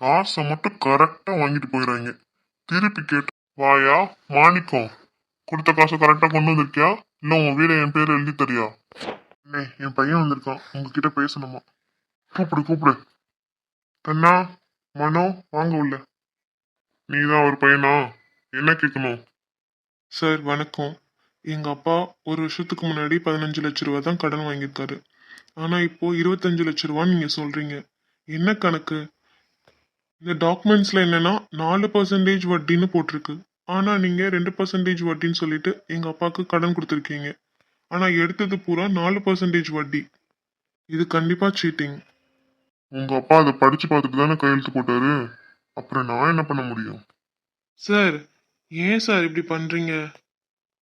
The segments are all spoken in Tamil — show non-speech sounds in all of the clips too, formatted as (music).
காசை மட்டும் கரெக்டா வாங்கிட்டு போயிடுறாங்க திருப்பி கேட்டு வாயா மாணிக்கம் கொடுத்த காசை கரெக்டா கொண்டு வந்திருக்கியா? இல்ல உன் வீட என் பேர் எழுதி தரியா? என் பையன் வந்திருக்கான். உங்ககிட்ட பேசணுமா? கூப்பிடு கூப்பிடு. தன்னா மனோ வாங்க உள்ள. நீதான் ஒரு பையனா? என்ன கேட்கணும் சார் வணக்கம். எங்க அப்பா ஒரு வருஷத்துக்கு முன்னாடி பதினஞ்சு லட்ச ரூபா தான் கடன் வாங்கியிருக்காரு. ஆனா இப்போ இருபத்தஞ்சு லட்ச ரூபான்னு நீங்க சொல்றீங்க. என்ன கணக்கு? இந்த டாக்குமெண்ட்ஸ்ல என்னன்னா நாலு பர்சன்டேஜ் வட்டின்னு போட்டிருக்கு. ஆனா நீங்க ரெண்டு பர்சன்டேஜ் வட்டின்னு சொல்லிட்டு எங்க அப்பாவுக்கு கடன் கொடுத்துருக்கீங்க. ஆனா எடுத்தது பூரா நாலு பர்சன்டேஜ் வட்டி. இது கண்டிப்பா சீட்டிங் உங்க அப்பா அதை படிச்சு பார்த்துட்டு தானே கையெழுத்து போட்டாரு? அப்புறம் நான் என்ன பண்ண முடியும்? சார் ஏன் சார் இப்படி பண்றீங்க?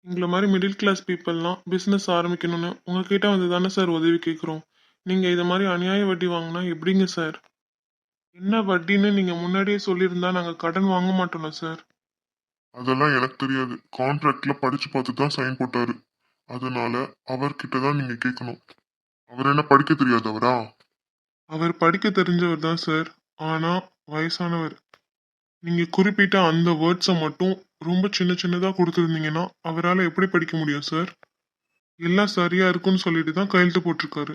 எங்களை மாதிரி மிடில் கிளாஸ் பீப்புளெலாம் பிஸ்னஸ் ஆரம்பிக்கணும்னு உங்ககிட்ட வந்து தானே சார் உதவி கேட்குறோம் நீங்கள் இதை மாதிரி அநியாய வட்டி வாங்கினா எப்படிங்க சார்? என்ன வட்டின்னு நீங்கள் முன்னாடியே சொல்லியிருந்தா நாங்கள் கடன் வாங்க மாட்டோம்ல சார்? அதெல்லாம் எனக்கு தெரியாது. கான்ட்ராக்ட்ல படிச்சு பார்த்து தான் சைன் போட்டாரு. அதனால அவர்கிட்ட தான் நீங்க கேட்கணும் அவர் என்ன படிக்க தெரியாதவரா? அவர் படிக்க தெரிஞ்சவர் தான் சார். ஆனால் வயசானவர். நீங்கள் குறிப்பிட்ட அந்த வேர்ட்ஸை மட்டும் ரொம்ப சின்ன சின்னதாக கொடுத்துருந்தீங்கன்னா அவரால் எப்படி படிக்க முடியும் சார் எல்லாம் சரியா இருக்குன்னு சொல்லிட்டு தான் கையெழுத்து போட்டிருக்காரு.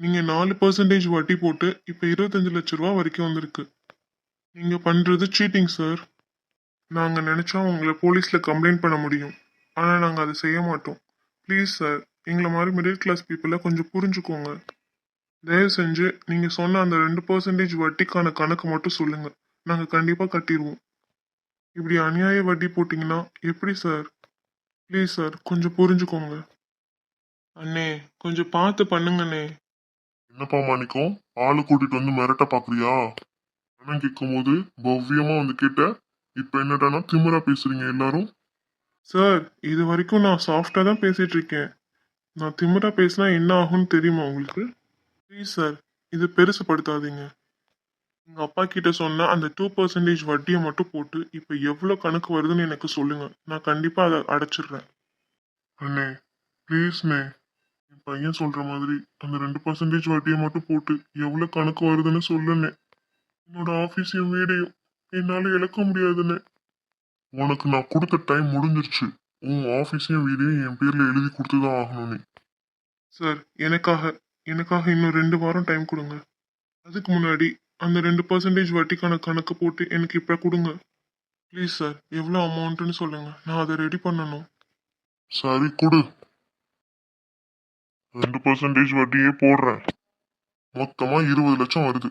நீங்கள் நாலு பர்சன்டேஜ் வட்டி போட்டு இப்போ இருபத்தஞ்சு லட்ச ரூபா வரைக்கும் வந்திருக்கு. நீங்கள் பண்ணுறது சீட்டிங் சார் நாங்கள் நினச்சா உங்களை போலீஸில் கம்ப்ளைண்ட் பண்ண முடியும். ஆனால் நாங்கள் அதை செய்ய மாட்டோம். ப்ளீஸ் சார் எங்களை மாதிரி மிடில் கிளாஸ் பீப்புளை கொஞ்சம் புரிஞ்சுக்கோங்க. தயவு செஞ்சு நீங்கள் சொன்ன அந்த ரெண்டு பர்சன்டேஜ் வட்டிக்கான கணக்கு மட்டும் சொல்லுங்கள் நாங்கள் கண்டிப்பாக கட்டிடுவோம் இப்படி அநியாய வட்டி போட்டிங்கன்னா எப்படி சார் ப்ளீஸ் சார் கொஞ்சம் புரிஞ்சுக்கோங்க. அண்ணே கொஞ்சம் பார்த்து பண்ணுங்கண்ணே. என்னப்பா மாணிக்கம்? ஆளு கூட்டிட்டு வந்து மிரட்ட பாக்குறியா? பணம் கேட்கும் போது பவ்யமா வந்து கேட்ட இப்ப என்னடானா திமிரா பேசுறீங்க எல்லாரும்? சார் இது வரைக்கும் நான் சாஃப்டாக தான் பேசிட்டு இருக்கேன். நான் திமிரா பேசினா என்ன ஆகும்னு தெரியுமா உங்களுக்கு? ப்ளீஸ் சார் இது பெருசுப்படுத்தாதீங்க எங்கள் அப்பா கிட்ட சொன்ன அந்த டூ பர்சன்டேஜ் வட்டியை மட்டும் போட்டு இப்போ எவ்வளோ கணக்கு வருதுன்னு எனக்கு சொல்லுங்க. நான் கண்டிப்பாக அதை அடைச்சிடுறேன். அண்ணே ப்ளீஸ்ண்ணே என் பையன் சொல்ற மாதிரி அந்த ரெண்டு பர்சன்டேஜ் வட்டியை மட்டும் போட்டு எவ்வளவு கணக்கு வருதுன்னு சொல்லுண்ணே. என்னோட ஆஃபீஸையும் வீடையும் என்னால இழக்க முடியாதுண்ணே. உனக்கு நான் கொடுத்த டைம் முடிஞ்சிருச்சு. உன் ஆஃபீஸையும் வீடையும் என் பேர்ல எழுதி கொடுத்துதான் ஆகணும் நீ சார் எனக்காக எனக்காக இன்னும் ரெண்டு வாரம் டைம் கொடுங்க. அதுக்கு முன்னாடி அந்த ரெண்டு பர்சன்டேஜ் வட்டிக்கான கணக்கு போட்டு எனக்கு இப்போ கொடுங்க. ப்ளீஸ் சார் எவ்வளோ அமௌண்ட்டுன்னு சொல்லுங்க. நான் அதை ரெடி பண்ணணும். சரி கொடு. ரெண்டு பர்சன்டேஜ் வட்டியே போடுறேன். மொத்தமாக இருபது லட்சம் வருது.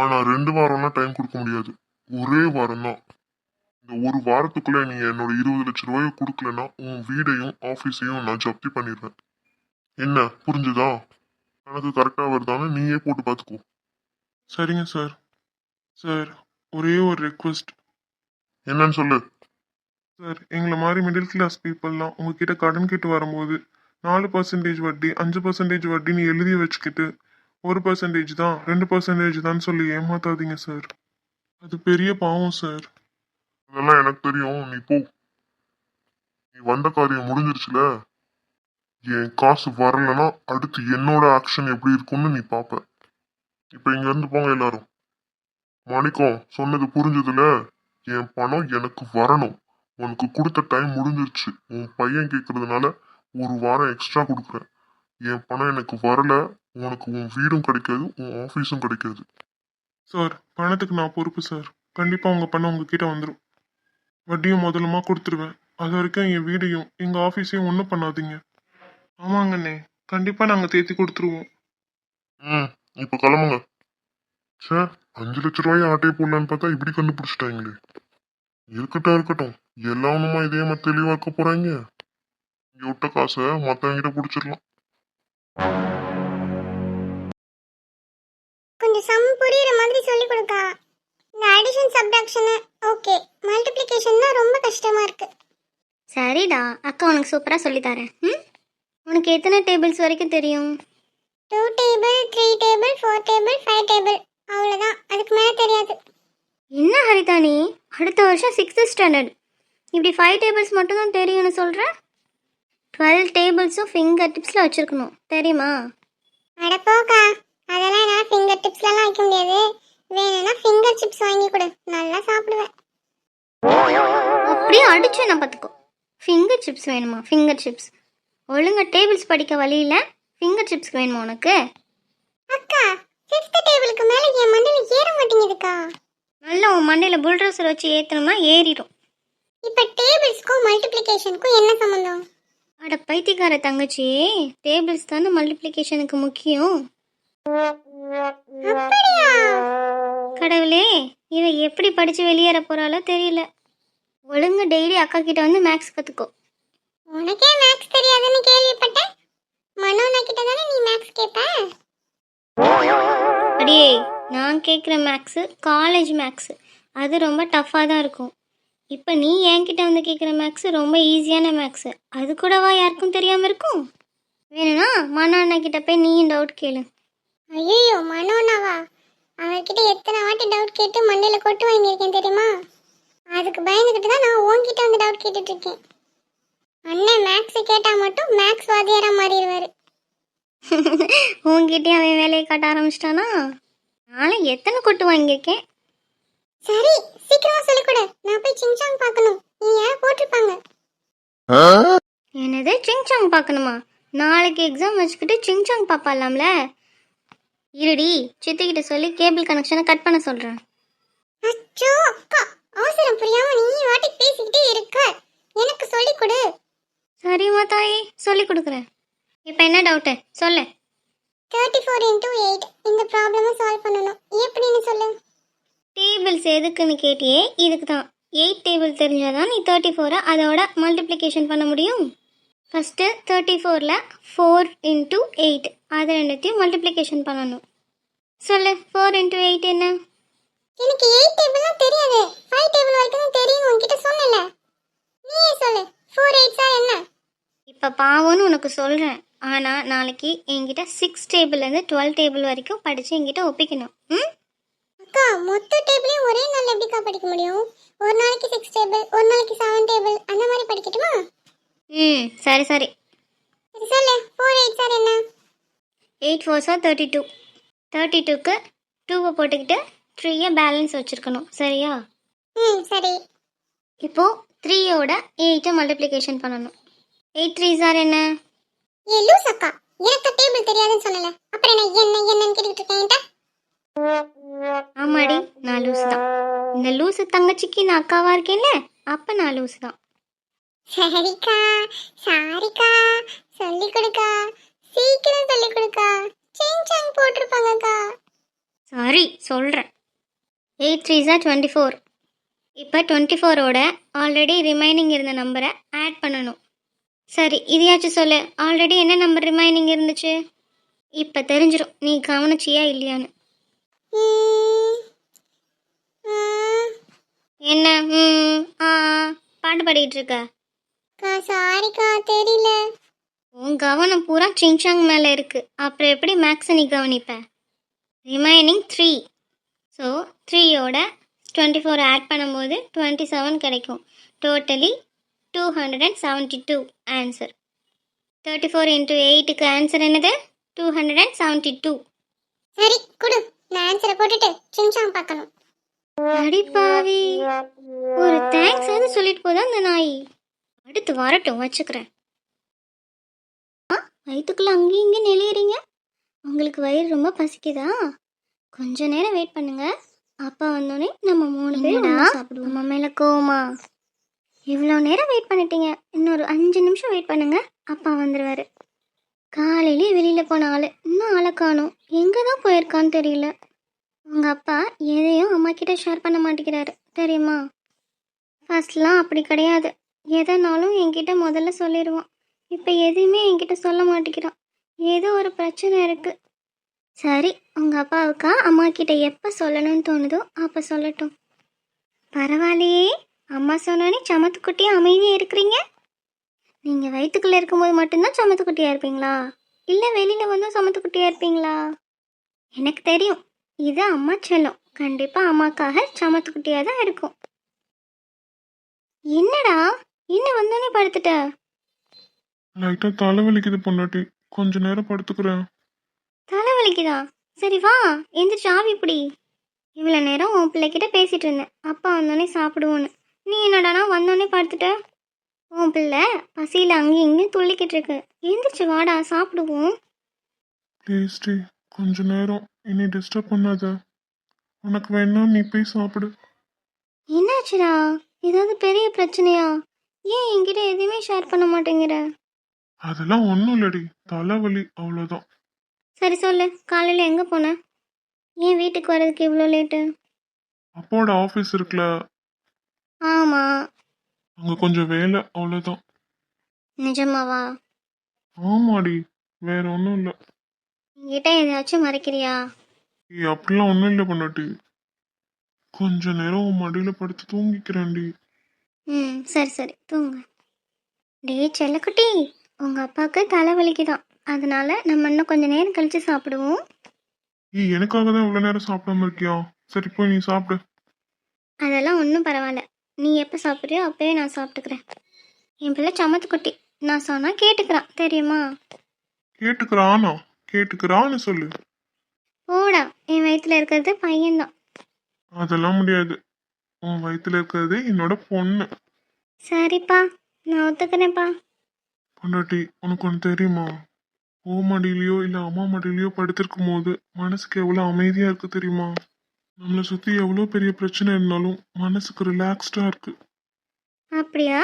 ஆனால் ரெண்டு வாரம்லாம் டைம் கொடுக்க முடியாது. ஒரே வாரம் தான் இந்த ஒரு வாரத்துக்குள்ளே நீ என்னோட இருபது லட்ச ரூபாயை கொடுக்கலன்னா உன் வீடையும் ஆஃபீஸையும் நான் ஜப்தி பண்ணிடுவேன் என்ன புரிஞ்சுதா? எனக்கு கரெக்டாக வருதான்னு நீயே போட்டு பார்த்துக்கோ. சரிங்க சார் சார் ஒரே ஒரு ரெக்வஸ்ட் என்னன்னு சொல்லு. சார் எங்களை மாதிரி மிடில் கிளாஸ் பீப்புளெலாம் உங்ககிட்ட கடன் கேட்டு வரும்போது நாலு பர்சன்டேஜ் வட்டி அஞ்சு பர்சன்டேஜ் வட்டின்னு எழுதி வச்சுக்கிட்டு ஒரு பர்சன்டேஜ் தான் ரெண்டு பர்சன்டேஜ் தான் சொல்லி ஏமாத்தாதீங்க சார் அது பெரிய பாவம் சார் அதெல்லாம் எனக்கு தெரியும். நீ போ. நீ வந்த காரியம் முடிஞ்சிருச்சுல? என் காசு வரலன்னா அடுத்து என்னோட ஆக்ஷன் எப்படி இருக்கும்னு நீ பாப்ப. இப்ப இங்க இருந்து போங்க எல்லாரும். மாணிக்கம் சொன்னது புரிஞ்சதுல? என் பணம் எனக்கு வரணும். உனக்கு கொடுத்த டைம் முடிஞ்சிருச்சு. உன் பையன் கேட்கறதுனால ஒரு வாரம் எக்ஸ்ட்ரா கொடுக்குறேன். என் பணம் எனக்கு வரல. உனக்கு உன் வீடும் கிடைக்காது உன் ஆஃபீஸும் கிடைக்காது. சார் பணத்துக்கு நான் பொறுப்பு சார். கண்டிப்பாக உங்கள் பணம் உங்ககிட்ட வந்துடும் வட்டியும் முதலுமா கொடுத்துருவேன். அது வரைக்கும் என் வீடையும் எங்கள் ஆஃபீஸையும் ஒன்றும் பண்ணாதீங்க. ஆமாங்கண்ணே. கண்டிப்பாக நாங்கள் தேத்தி கொடுத்துருவோம். ம். இப்போ கிளம்புங்க. சே அஞ்சு லட்ச ரூபாய் ஆட்டையை போடலான்னு பார்த்தா இப்படி கண்டுபிடிச்சிட்டாங்களே இருக்கட்டும் இருக்கட்டும். எல்லாமே இதே மாதிரி தெளிவா இருக்க போறாங்க இங்க விட்ட காசை மத்தவங்கிட்ட பிடிச்சிடலாம் கொஞ்சம் சம் புரியுற மாதிரி சொல்லி கொடுக்கா. இந்த அடிஷன் சப்டாக்ஷன் ஓகே மல்டிப்ளிகேஷன் தான் ரொம்ப கஷ்டமா இருக்கு. சரிடா. அக்கா உனக்கு சூப்பராக சொல்லித்தரேன் ம்? உனக்கு எத்தனை டேபிள்ஸ் வரைக்கும் தெரியும்? Two table three table four table five table அவ்வளோதான் அதுக்கு மேலே தெரியாது. என்ன ஹரிதா நீ? அடுத்த வருஷம் சிக்ஸ்த் ஸ்டாண்டர்ட் இப்படி ஃபைவ் டேபிள்ஸ் மட்டும் தான் தெரியும்னு சொல்கிற டுவெல் டேபிள்ஸும் ஃபிங்கர் டிப்ஸில் வச்சுருக்கணும். தெரியுமா? அட போக்கா. அதெல்லாம் என்னால் ஃபிங்கர் டிப்ஸ்லாம் வைக்க முடியாது. வேணும்னா ஃபிங்கர் சிப்ஸ் வாங்கி கொடு. நல்லா சாப்பிடுவேன் அப்படியே அடிச்சு நான் பார்த்துக்கோ. ஃபிங்கர் சிப்ஸ் வேணுமா? ஃபிங்கர் சிப்ஸ் ஒழுங்கா டேபிள்ஸ் படிக்க வழியில் ஃபிங்கர் சிப்ஸ்க்கு வேணுமா உனக்கு? அக்கா ஃபிஃப்த் டேபிளுக்கு மேலே என் மண்டையில் ஏற மாட்டேங்குதுக்கா. நல்லா உன் மண்டையில் புல்ட்ரஸர் வச்சு ஏற்றணும்னா ஏறிடும். இப்போ டேபிள்ஸ்க்கும் மல்டிப்ளிகேஷனுக்கும் என்ன சம்மந்தம் அட பைத்தியக்கார தங்கச்சி டேபிள்ஸ் தானே மல்டிப்ளிகேஷனுக்கு முக்கியம். அப்படியா? கடவுளே இவ எப்படி படித்து வெளியேற போகிறாளோ தெரியல. ஒழுங்கா டெய்லி அக்கா கிட்ட வந்து மேக்ஸ் கற்றுக்கோ உனக்கே மேக்ஸ் தெரியாதுன்னு கேள்விப்பட்டேன். மனோனா கிட்ட தானே நீ மேக்ஸ் கேட்ப அடியே நான் கேட்குற மேக்ஸு காலேஜ் மேக்ஸு அது ரொம்ப டஃப்பாக தான் இருக்கும். இப்போ நீ என்கிட்ட வந்து கேட்குற மேக்ஸு ரொம்ப ஈஸியான மேக்ஸு அது கூடவா யாருக்கும் தெரியாமல் இருக்கும்? வேணும்னா மனோ அண்ணா கிட்ட போய் நீயும் டவுட் கேளு. ஐயோ மனோனாவா அவர்கிட்ட எத்தனை வாட்டி டவுட் கேட்டு மண்டையில கொட்டு வாங்கியிருக்கேன் தெரியுமா? அதுக்கு பயந்துக்கிட்டு தான் நான் உன்கிட்ட வந்து டவுட் கேட்டுட்டு இருக்கேன். அண்ணன் மேக்ஸ் கேட்டா மட்டும் மேக்ஸ் வாதியாரா மாறிடுவாரு. (laughs) உன்கிட்டயும் அவன் வேலையை காட்ட ஆரம்பிச்சிட்டானா? நானும் எத்தனை கொட்டு வாங்கியிருக்கேன் சரி சீக்கிரமா சொல்லிக் கொடு. நான் போய் சிங்சாங் பார்க்கணும். நீ யார் போட்டிருப்பாங்க? என்னது சிங்சாங் பார்க்கணுமா? நாளைக்கு எக்ஸாம் வச்சுக்கிட்டு சிங்சாங் பார்ப்பாலாம்ல இருடி சித்திக்கிட்ட சொல்லி கேபிள் கனெக்ஷனை கட் பண்ண சொல்கிறேன் அச்சோ அக்கா அவசரம் புரியாம நீ வாட்டி பேசிக்கிட்டே இருக்க. எனக்கு சொல்லிக் கொடு. சரிம்மா தாயி சொல்லி கொடுக்குறேன். இப்போ என்ன டவுட்டு சொல்லு. தேர்ட்டி ஃபோர் இன்டூ எயிட் இந்த ப்ராப்ளமை சால்வ் பண்ணணும். எப்படின்னு சொல்லு? டேபிள்ஸ் எதுக்குன்னு கேட்டியே இதுக்கு தான் எயிட் டேபிள் தெரிஞ்சாதான் நீ தேர்ட்டி ஃபோரை அதோட மல்டிப்ளிகேஷன் பண்ண முடியும். ஃபஸ்ட்டு தேர்ட்டி ஃபோரில் ஃபோர் இன்ட்டு எயிட் அது ரெண்டுத்தையும் மல்டிப்ளிகேஷன் பண்ணணும். சொல்லு ஃபோர் இன்ட்டு எயிட் என்ன? எனக்கு எயிட் டேபிள்லாம் தெரியாது. ஃபைவ் டேபிள் வரைக்கும் தான் தெரியும் உன்கிட்ட சொன்னல நீயே சொல்லு. ஃபோர் எயிட் சார் என்ன? இப்போ பாவம்னு உனக்கு சொல்கிறேன் ஆனால் நாளைக்கு என்கிட்ட சிக்ஸ் டேபிள்லேருந்து டுவெல் டேபிள் வரைக்கும் படித்து என்கிட்ட ஒப்பிக்கணும். ம்? அக்கா மொத்த டேபிளையும் ஒரே நாள்ல எப்படிக்கா படிக்க முடியும்? ஒரு நாளைக்கு சிக்ஸ் டேபிள் ஒரு நாளைக்கு செவன் டேபிள் அந்த மாதிரி படிக்கட்டுமா? ம் சரி சரி. சரி சொல்லு. ஃபோர் எயிட் சார் என்ன? Eight four sir thirty two thirty டூக்கு டூவை போட்டுக்கிட்டு த்ரீயை பேலன்ஸ் வச்சுருக்கணும். சரியா? ம் சரி. இப்போது த்ரீயோட எயிட்டை மல்டிப்ளிகேஷன் பண்ணணும். எயிட் த்ரீ சார் என்ன? ஏ லூஸ் அக்கா. எனக்கு டேபிள் தெரியாதுன்னு சொன்னல அப்புறம் என்ன என்ன என்னன்னு கேட்டுக்கிட்டு இருக்கேன்? ஆமாடி நான் லூஸ் தான். இந்த லூசு தங்கச்சிக்கு நான் அக்காவா இருக்கேன்ல அப்போ நான் லூஸ் தான். சரிக்கா. சாரிக்கா. சொல்லி கொடுக்கா. சீக்கிரம் சொல்லி கொடுக்கா. சிங் சாங் போட்டிருப்பாங்கக்கா. சாரி சொல்கிறேன் eight three sir twenty four இப்போ டுவெண்ட்டி ஃபோரோட ஆல்ரெடி ரிமைனிங் இருந்த நம்பரை ஆட் பண்ணணும். சரி இதையாச்சும் சொல்லு. ஆல்ரெடி என்ன நம்பர் ரிமைனிங் இருந்துச்சு? இப்போ தெரிஞ்சிடும் நீ கவனிச்சியா இல்லையான்னு. என்ன? ஆ பாட்டு பாடிட்டு இருக்க. சாரிக்கா தெரியல. உன் கவனம் பூரா சிங்சாங் மேலே இருக்கு. அப்புறம் எப்படி மேக்ஸை நீ கவனிப்ப ரிமைனிங் த்ரீ ஸோ த்ரீயோட டுவெண்ட்டி ஃபோர் ஆட் பண்ணும்போது டுவெண்ட்டி செவன் கிடைக்கும். Totally two hundred and seventy two answer thirty four into எயிட்டுக்கு ஆன்சர் என்னது? Two hundred and seventy two சரி கொடு. நான் ஆன்சரை போட்டுட்டு சிங் சாங் பார்க்கணும் அடிப்பாவி ஒரு தேங்க்ஸ் ஆவது சொல்லிட்டு போதா அந்த நாய்? அடுத்து வரட்டும் வச்சுக்கிறேன். ஆ வயிற்றுக்குள்ள அங்கேயும் இங்கேயும் நெளியறீங்க உங்களுக்கு வயிறு ரொம்ப பசிக்குதா? கொஞ்ச நேரம் வெயிட் பண்ணுங்க. அப்பா வந்தோடனே நம்ம மூணு பேரும் சாப்பிடுவோம். நம்ம மேல கோவமா? இவ்வளோ நேரம் வெயிட் பண்ணிட்டீங்க. இன்னொரு அஞ்சு நிமிஷம் வெயிட் பண்ணுங்க. அப்பா வந்துடுவாரு காலையிலே வெளியில் போன ஆள். இன்னும் ஆளை காணும். எங்கே தான் போயிருக்கான்னு தெரியல. உங்கள் அப்பா எதையும் அம்மா கிட்ட ஷேர் பண்ண மாட்டேங்கிறாரு. தெரியுமா? ஃபர்ஸ்ட்லாம் அப்படி கிடையாது. எதனாலும் என்கிட்ட முதல்ல சொல்லிடுவான் இப்போ எதுவுமே என்கிட்ட சொல்ல மாட்டேங்கிறான். ஏதோ ஒரு பிரச்சனை இருக்கு. சரி உங்கள் அப்பாவுக்கா அம்மா கிட்ட எப்போ சொல்லணும்னு தோணுதோ அப்போ சொல்லட்டும். பரவாயில்லையே அம்மா சொன்னோன்னே சமத்துக்குட்டியாக அமைதியாக இருக்கிறீங்க? நீங்கள் வயிற்றுக்குள்ளே இருக்கும்போது மட்டும்தான் சமத்துக்குட்டியாக இருப்பீங்களா? இல்லை வெளியில் வந்தும் சமத்துக்குட்டியாக இருப்பீங்களா? எனக்கு தெரியும் இது அம்மா செல்லம். கண்டிப்பாக அம்மாக்காக சமத்துக்குட்டியாக தான் இருக்கும். என்னடா என்ன வந்தோடனே படுத்துட்ட? லைட்டாக தலைவலிக்குது பொண்டாட்டி. கொஞ்ச நேரம் படுத்துக்கிறேன். தலை வலிக்குதா? சரி வா எந்திரிச்சு ஆவி பிடி. இவ்வளோ நேரம் உன் பிள்ளைகிட்ட பேசிட்டு இருந்தேன். அப்பா வந்தோடனே சாப்பிடுவோன்னு. நீ என்னடானா வந்தோடனே படுத்துட்ட உன் பிள்ளை பசியில் அங்கேயும் இங்கேயும் துள்ளிக்கிட்டு இருக்கு. எந்திரிச்சு வாடா சாப்பிடுவோம். ப்ளீஸ் டி கொஞ்ச நேரம். என்னை டிஸ்டர்ப் பண்ணாத. உனக்கு வேணா நீ போய் சாப்பிடு. என்னாச்சுடா? ஏதாவது பெரிய பிரச்சனையா? ஏன் என்கிட்ட எதுவுமே ஷேர் பண்ண மாட்டேங்கிற? அதெல்லாம் ஒன்றும் இல்லடி. தலைவலி அவ்வளோதான் சரி சொல்லு காலையில் எங்கே போன? ஏன் வீட்டுக்கு வர்றதுக்கு இவ்வளோ லேட்டு அப்போட ஆஃபீஸ் இருக்குல்ல. ஆமாம் அங்கே கொஞ்சம் வேலை அவ்வளோதான் நிஜமாவா? ஆமாடி வேற ஒன்றும் இல்லை. என்கிட்ட எதையாச்சும் மறைக்கிறியா? ஏய் அப்படிலாம் ஒன்றும் இல்லை பொண்டாட்டி. கொஞ்ச நேரம் உன் மடியில் படுத்து தூங்கிக்கிறேன்டி. ம் சரி சரி தூங்க. டேய் செல்லக்குட்டி உங்கள் அப்பாவுக்கு தலைவலிக்குதான் அதனால நம்ம இன்னும் கொஞ்ச நேரம் கழிச்சு சாப்பிடுவோம். ஏய் எனக்காக தான் இவ்வளோ நேரம் சாப்பிடாம இருக்கியா? சரி போய் நீ சாப்பிடு. அதெல்லாம் ஒன்றும் பரவாயில்ல. நீ எப்போ சாப்பிட்றியோ அப்போயே நான் சாப்பிட்டுக்கிறேன். என் பிள்ளை சமத்து குட்டி நான் சொன்னால் கேட்டுக்கிறான். தெரியுமா? கேட்டுக்கிறானா? கேட்டுக்கிறான்னு சொல்லு. போடா. என் வயித்துல இருக்கிறது பையன்தான். அதெல்லாம் முடியாது. உன் வயித்துல இருக்கிறது என்னோட பொண்ணு. சரிப்பா. நான் ஒத்துக்கிறேன்ப்பா. பொண்டாட்டி உனக்கு ஒன்று தெரியுமா? ஓ மடியிலையோ இல்லை அம்மா மடியிலையோ படுத்திருக்கும் போது மனசுக்கு எவ்வளோ அமைதியாக இருக்கு தெரியுமா? நம்மளை சுற்றி எவ்வளோ பெரிய பிரச்சனை இருந்தாலும் மனசுக்கு ரிலாக்ஸ்டாக இருக்கு. அப்படியா?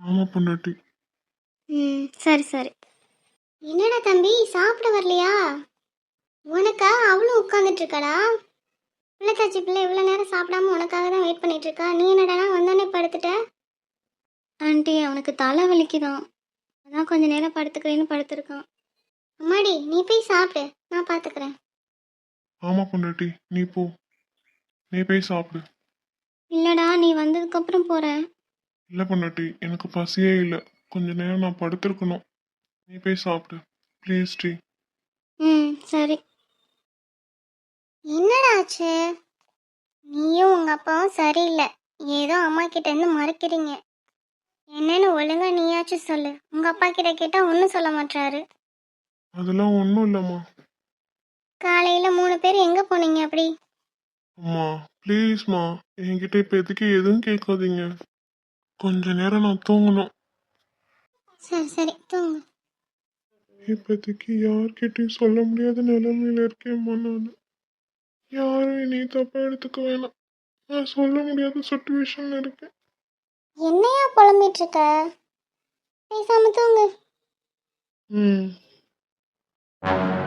ஆமாம் பொண்டாட்டி. ம் சரி சரி. என்னடா தம்பி சாப்பிட வரலையா? உனக்கா? அவளும் உட்காந்துட்டு இருக்காடா பிள்ளைத்தாச்சி பிள்ளை இவ்வளோ நேரம் சாப்பிடாம உனக்காக தான் வெயிட் பண்ணிட்டு இருக்கா நீ என்னடா வந்தோடனே படுத்துட்ட? ஆண்டி அவனுக்கு தலை வலிக்குதான். அதான் கொஞ்ச நேரம் படுத்துக்கிறேன்னு படுத்திருக்கான். அம்மாடி நீ போய் சாப்பிடு. நான் பார்த்துக்கிறேன் ஆமாம் பொண்டாட்டி நீ போ. நீ போய் சாப்பிடு. இல்லடா நீ வந்ததுக்கப்புறம் போகிறேன் இல்லை பொண்டாட்டி எனக்கு பசியே இல்லை. கொஞ்ச நேரம் நான் படுத்திருக்கணும். நீ போய் சாப்பிடு. ப்ளீஸ் டி. ம் சரி. என்னடா ஆச்சு? நீயும் உங்க அப்பாவும் சரியில்லை. ஏதோ அம்மா கிட்ட இருந்து மறைக்கிறீங்க. என்னன்னு ஒழுங்கா நீயாச்சும் சொல்லு. உங்க அப்பா கிட்ட கேட்டா ஒன்றும் சொல்ல மாட்டாரு அதெல்லாம் ஒன்றும் இல்லைம்மா. காலையில மூணு பேர் எங்க போனீங்க அப்படி? அம்மா ப்ளீஸ்மா என்கிட்ட இப்போ எதுக்கு எதுவும் கேட்காதீங்க. கொஞ்ச நேரம் நான் தூங்கணும். சரி சரி தூங்கு. இப்போதைக்கு யார்கிட்டயும் சொல்ல முடியாத நிலைமையில இருக்கேம்மா நான். யாரும் என்னை தப்பா எடுத்துக்க வேணாம். நான் சொல்ல முடியாத சுச்சுவேஷன்ல இருக்கேன். என்னையா புலம்பிட்டு இருக்க? பேசாம தூங்கு. ம். thank you